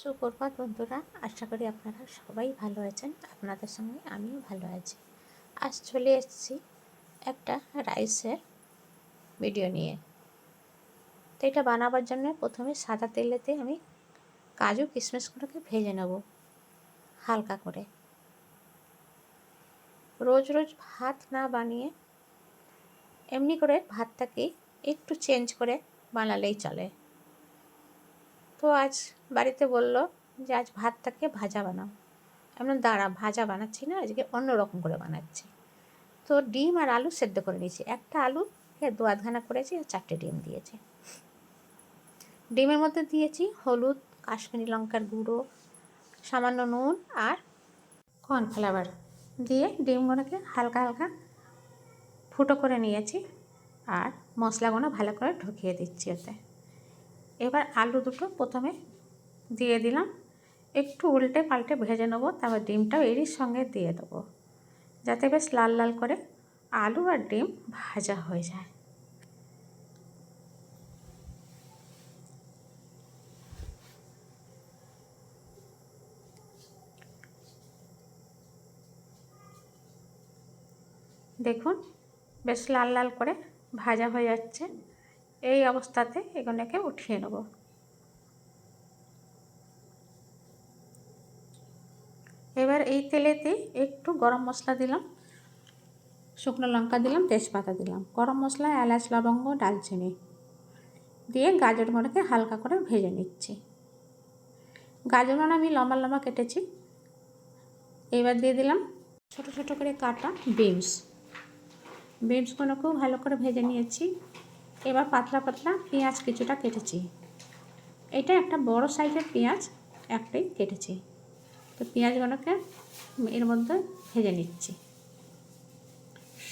সুপ্রভাত বন্ধুরা, আশা করি আপনারা সবাই ভালো আছেন, আপনাদের সঙ্গে আমিও ভালো আছি। আজ চলে এসেছি একটা রাইসের ভিডিও নিয়ে। তো এটা বানাবার জন্য প্রথমে সাদা তেলেতে আমি কাজু কিশমিশগুলোকে ভেজে নেব, হালকা করে। রোজ রোজ ভাত না বানিয়ে এমনি করে ভাতটাকে একটু চেঞ্জ করে বানালেই চলে। তো আজ বাড়িতে বলল যে, আজ ভাতটাকে ভাজা বানাও। এমন দাঁড়া, ভাজা বানাচ্ছি না, আজকে অন্য রকম করে বানাচ্ছি। তো ডিম আর আলু সেদ্ধ করে নিয়েছি। একটা আলু দু আধখানা করেছি আর চারটে ডিম দিয়েছি। ডিমের মধ্যে দিয়েছি হলুদ, কাশ্মীরি লঙ্কার গুঁড়ো, সামান্য নুন আর কর্নফ্লাওয়ার দিয়ে ডিমগুলোকে হালকা হালকা ফুটো করে নিয়েছি আর মশলাগুলো ভালো করে ঢুকিয়ে দিচ্ছি ওতে। এবার আলু দুটো প্রথমে দিয়ে দিলাম। একটু উল্টে পাল্টে ভেজে নেব, তারপর ডিমটাও এরই সঙ্গে দিয়ে দেবো। যাতে বেশ লাল লাল করে আলু আর ডিম ভাজা হয়ে যায়। দেখুন, বেশ লাল লাল করে ভাজা হয়ে যাচ্ছে। এই অবস্থাতে এগুলোকে উঠিয়ে নেব। এবার এই তেলেতে একটু গরম মশলা দিলাম, শুকনো লঙ্কা দিলাম, তেজপাতা দিলাম। গরম মশলা, এলাচ, লবঙ্গ, ডালচিনি দিয়ে গাজরগুলোকে হালকা করে ভেজে নিচ্ছি। গাজরগুলো আমি লম্বা লম্বা কেটেছি। এবার দিয়ে দিলাম ছোট ছোট করে কাটা বিনস। বিনসগুলোকেও ভালো করে ভেজে নিয়েছি। এবার পাতলা পাতলা পেঁয়াজ কিছুটা কেটেছি। এটা একটা বড় সাইজের পেঁয়াজ, একটাই কেটেছি। তো পেঁয়াজগুলোকে এর মধ্যে ভেজে নিচ্ছি।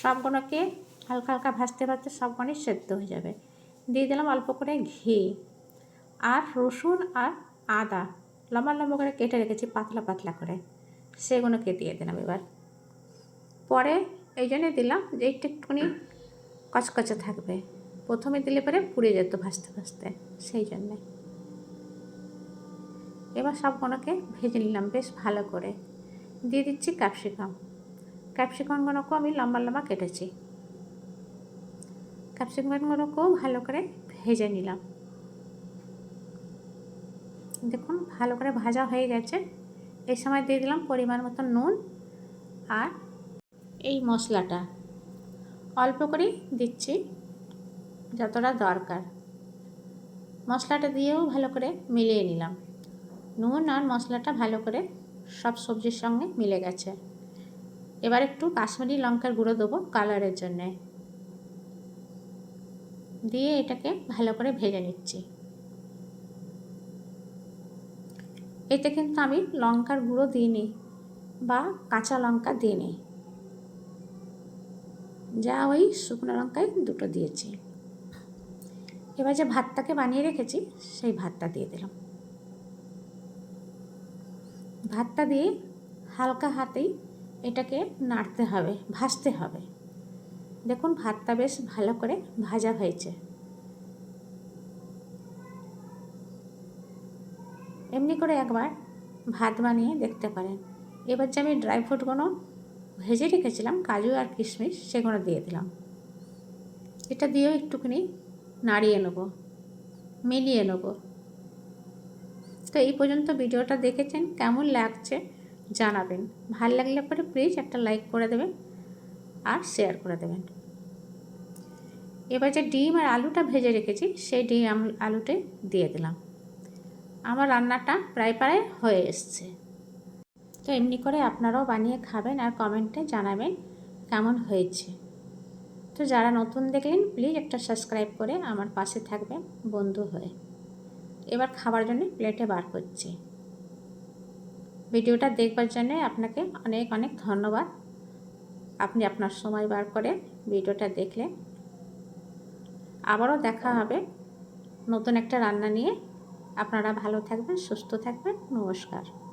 সবগুলোকে হালকা হালকা ভাজতে ভাজতে সবগুলোই সেদ্ধ হয়ে যাবে। দিয়ে দিলাম অল্প করে ঘি আর রসুন আর আদা। লম্বা লম্বা করে কেটে রেখেছি, পাতলা পাতলা করে। সেগুলোকে দিয়ে দিলাম এবার। পরে এই জন্যে দিলাম যে একটুখানি কচকচে থাকবে। প্রথমে দিলে পরে পুড়ে যেত ভাজতে ভাজতে সেই জন্যে। এবার সবগুলোকে ভেজে নিলাম বেশ ভালো করে। দিয়ে দিচ্ছি ক্যাপসিকাম। ক্যাপসিকামগুলোকেও আমি লম্বা লম্বা কেটেছি। ক্যাপসিকামগুলোকেও ভালো করে ভেজে নিলাম। দেখুন, ভালো করে ভাজা হয়ে গেছে। এই সময় দিয়ে দিলাম পরিমাণ মতো নুন আর এই মশলাটা। অল্প করেই দিচ্ছি যতটা দরকার। মশলাটা দিয়েও ভালো করে মিলিয়ে নিলাম। নুন আর মশলাটা ভালো করে সব সবজির সঙ্গে মিলে গেছে। এবার একটু কাশ্মীরি লঙ্কার গুঁড়ো দেবো কালারের জন্যে। দিয়ে এটাকে ভালো করে ভেজে নিচ্ছি। এতে কিন্তু আমি লঙ্কার গুঁড়ো দিইনি বা কাঁচা লঙ্কা দিইনি। যা ওই শুকনো লঙ্কায় দুটো দিয়েছি। এবার যে ভাতটাকে বানিয়ে রেখেছি, সেই ভাতটা দিয়ে দিলাম। ভাতটা দিয়ে হালকা হাতেই এটাকে নাড়তে হবে, ভাজতে হবে। দেখুন, ভাতটা বেশ ভালো করে ভাজা হয়েছে। এমনি করে একবার ভাত বানিয়ে দেখতে পারেন। এবার যে আমি ড্রাই ফ্রুটগুলো ভেজে রেখেছিলাম, কাজু আর কিশমিশ, সেগুলো দিয়ে দিলাম। এটা দিয়েও একটুখানি নাড়িয়ে নেব, মিলিয়ে নেব। তো এই পর্যন্ত ভিডিওটা দেখেছেন, কেমন লাগছে জানাবেন। ভালো লাগলে পরে প্লিজ একটা লাইক করে দেবেন আর শেয়ার করে দেবেন। এবার যে ডিম আর আলুটা ভেজে রেখেছি, সেই ডিম আলুটা দিয়ে দিলাম। আমার রান্নাটা প্রায় প্রায় হয়ে এসছে। তো এমনি করে আপনারাও বানিয়ে খাবেন আর কমেন্টে জানাবেন কেমন হয়েছে। তো যারা নতুন দেখলেন প্লিজ একটা সাবস্ক্রাইব করে আমার পাশে থাকবেন বন্ধু হয়ে। এবার খাবার জন্য প্লেটে বার করছি। ভিডিওটা দেখবার জন্য আপনাকে অনেক অনেক ধন্যবাদ। আপনি আপনার সময় বার করে ভিডিওটা দেখলেন। আবারও দেখা হবে নতুন একটা রান্না নিয়ে। আপনারা ভালো থাকবেন, সুস্থ থাকবেন। নমস্কার।